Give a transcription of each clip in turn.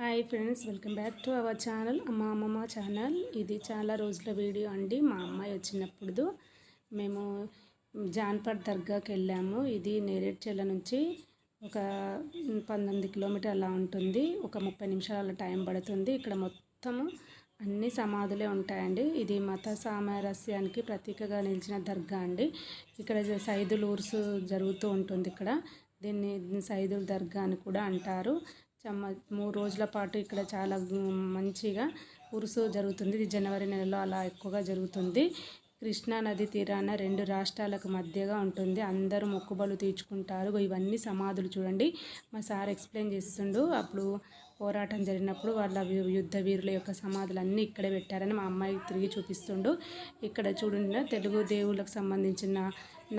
Hi friends welcome back to our channel Amma Ammamma channel. ఇది చాలా రోజుల video అండి మా అమ్మాయి వచ్చినప్పుడు. మేము జాన్పట్ దర్గాకి వెళ్ళాము. ఇది నేరేడ్చెల్ల నుంచి ఒక పంతొమ్మిది కిలోమీటర్ అలా ఉంటుంది. ఒక ముప్పై నిమిషాల టైం పడుతుంది. ఇక్కడ మొత్తము అన్ని సమాధులే ఉంటాయండి. ఇది మత సామరస్యానికి ప్రతీకగా నిలిచిన దర్గా అండి. ఇక్కడ సైదులు జరుగుతూ ఉంటుంది ఇక్కడ. దీన్ని సైదుల్ దర్గా అని కూడా అంటారు. చమ్మ మూడు రోజుల పాటు ఇక్కడ చాలా మంచిగా ఉరుసు జరుగుతుంది. ఇది జనవరి నెలలో అలా ఎక్కువగా జరుగుతుంది. కృష్ణా నది తీరాన రెండు రాష్ట్రాలకు మధ్యగా ఉంటుంది. అందరూ మొక్కుబలు తీర్చుకుంటారు. ఇవన్నీ సమాధులు చూడండి. మా సార్ ఎక్స్ప్లెయిన్ చేస్తుండు. అప్పుడు పోరాటం జరిగినప్పుడు వాళ్ళ యుద్ధ వీరుల యొక్క సమాధులు అన్నీ ఇక్కడే పెట్టారని మా అమ్మాయి తిరిగి చూపిస్తుండు. ఇక్కడ చూడండి తెలుగు దేవుళ్ళకు సంబంధించిన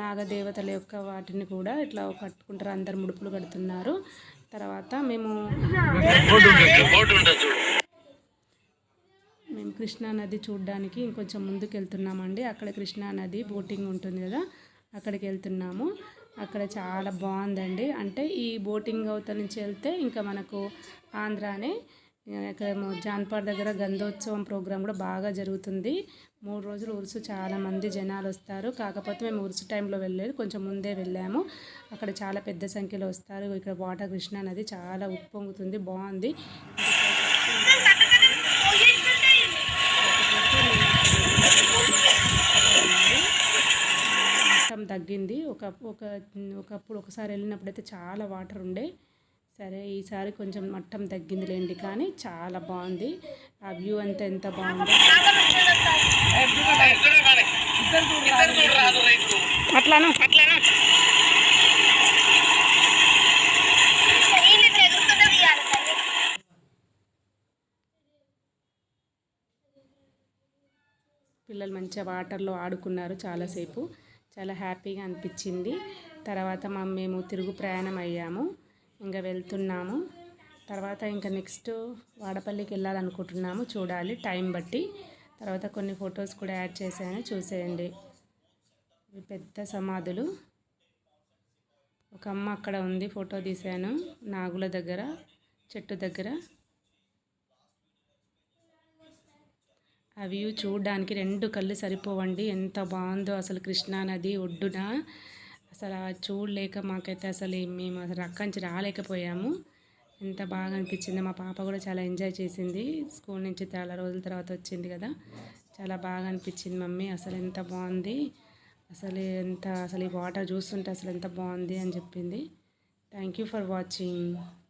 నాగదేవతల యొక్క వాటిని కూడా ఇట్లా కట్టుకుంటారు. అందరు ముడుపులు కడుతున్నారు. తర్వాత మేము కృష్ణానది కృష్ణా నది చూడడానికి ఇంకొంచెం ముందుకు వెళ్తున్నామండి అక్కడ కృష్ణా నది బోటింగ్ ఉంటుంది కదా అక్కడికి వెళ్తున్నాము అక్కడ చాలా బాగుందండి. అంటే ఈ బోటింగ్ అవతల నుంచి వెళ్తే ఇంకా మనకు ఆంధ్రానే ఇక్కడ జాన్పాడ్ దగ్గర గంధోత్సవం ప్రోగ్రాం కూడా బాగా జరుగుతుంది. మూడు రోజులు ఉరుసు చాలామంది జనాలు వస్తారు. కాకపోతే మేము ఉరుసు టైంలో వెళ్ళలేదు కొంచెం ముందే వెళ్ళాము. అక్కడ చాలా పెద్ద సంఖ్యలో వస్తారు. ఇక్కడ వాటర్ కృష్ణా నది చాలా ఉప్పొంగుతుంది బాగుంది. తగ్గింది. ఒక ఒక ఒకప్పుడు ఒకసారి వెళ్ళినప్పుడైతే చాలా వాటర్ ఉండే. సరే ఈసారి కొంచెం మట్టం తగ్గిందిలేండి కానీ చాలా బాగుంది. ఆ వ్యూ అంతా ఎంత బాగుంది. అట్లాను? అట్లాను? పిల్లలు మంచిగా వాటర్లో ఆడుకున్నారు చాలాసేపు. చాలా హ్యాపీగా అనిపించింది. తర్వాత మా మేము తిరుగు ప్రయాణం అయ్యాము. ఇంకా వెళ్తున్నాము. తర్వాత ఇంకా నెక్స్ట్ వాడపల్లికి వెళ్ళాలనుకుంటున్నాము చూడాలి టైం బట్టి. తర్వాత కొన్ని ఫొటోస్ కూడా యాడ్ చేశాను చూసేయండి. ఇవి పెద్ద సమాధులు. ఒక అమ్మ అక్కడ ఉంది ఫోటో తీశాను. నాగుల దగ్గర చెట్టు దగ్గర. ఆ వ్యూ చూడడానికి రెండు కళ్ళు సరిపోవండి. ఎంత బాగుందో అసలు కృష్ణానది ఒడ్డున. అసలు చూడలేక మాకైతే అసలు మేము అసలు అక్కడి రాలేకపోయాము. ఎంత బాగా అనిపించింది. మా పాప కూడా చాలా ఎంజాయ్ చేసింది. స్కూల్ నుంచి చాలా రోజుల తర్వాత వచ్చింది కదా. చాలా బాగా అనిపించింది మమ్మీ. అసలు ఎంత బాగుంది. అసలు ఎంత అసలు ఈ వాటర్ చూస్తుంటే అసలు ఎంత బాగుంది అని చెప్పింది. Thank you for watching